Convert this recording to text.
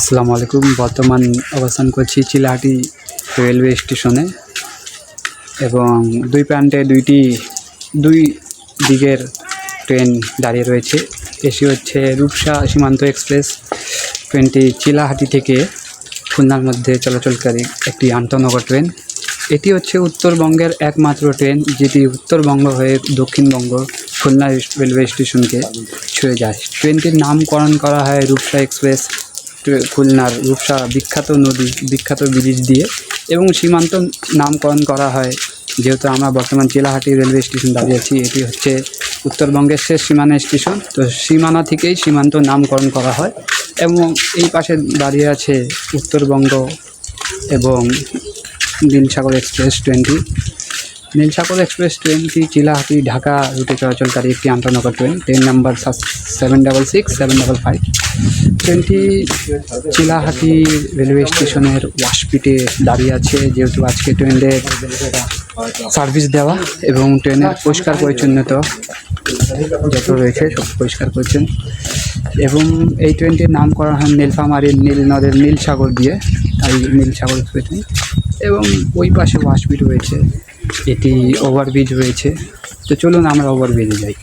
আসসালামু আলাইকুম। বর্তমান অবস্থান করছি চিলাহাটি রেলওয়ে স্টেশনে এবং দুই প্রান্তে দুইটি, দুই দিকের ট্রেন দাঁড়িয়ে রয়েছে। এসি হচ্ছে রূপসা সীমান্ত এক্সপ্রেস। ট্রেনটি চিলাহাটি থেকে খুলনার মধ্যে চলাচলকারী একটি আন্তনগর ট্রেন। এটি হচ্ছে উত্তরবঙ্গের একমাত্র ট্রেন যেটি উত্তরবঙ্গ হয়ে দক্ষিণবঙ্গ খুলনা রেলওয়ে স্টেশনকে ছুঁয়ে যায়। ট্রেনটির নামকরণ করা হয় রূপসা এক্সপ্রেস। খুলনার রূপসা বিখ্যাত নদী, বিখ্যাত ব্রিজ দিয়ে এবং সীমান্ত নামকরণ করা হয়। যেহেতু আমরা বর্তমান চিলাহাটি রেলওয়ে স্টেশন দাঁড়িয়ে আছি, এটি হচ্ছে উত্তরবঙ্গের শেষ সীমানা স্টেশন। তো সীমানা থেকেই সীমান্ত নামকরণ করা হয় এবং এই পাশে দাঁড়িয়ে আছে উত্তরবঙ্গ এবং নীলসাগর এক্সপ্রেস ট্রেনটি। নীলসাগর এক্সপ্রেস ট্রেনটি চিলাহাটি ঢাকা রুটে চলাচলকারী একটি আন্তনগর train. Train number seven double six seven double five ট্রেনটি চিলাহাটি রেলওয়ে স্টেশনের ওয়াশপিটে দাঁড়িয়ে আছে, যেহেতু আজকে ট্রেনের সার্ভিস দেওয়া এবং ট্রেনের পরিষ্কার পরিচ্ছন্নতা যত রয়েছে সব পরিষ্কার করছেন। এবং এই ট্রেনটির নাম করা হয় নীলফামারীর নীল নদের নীল সাগর দিয়ে, তাই নীল সাগর ট্রেন এবং ওই পাশে ওয়াশপিট রয়েছে, এটি ওভারব্রিজ রয়েছে। তো চলুন আমরা ওভারব্রিজে যাই।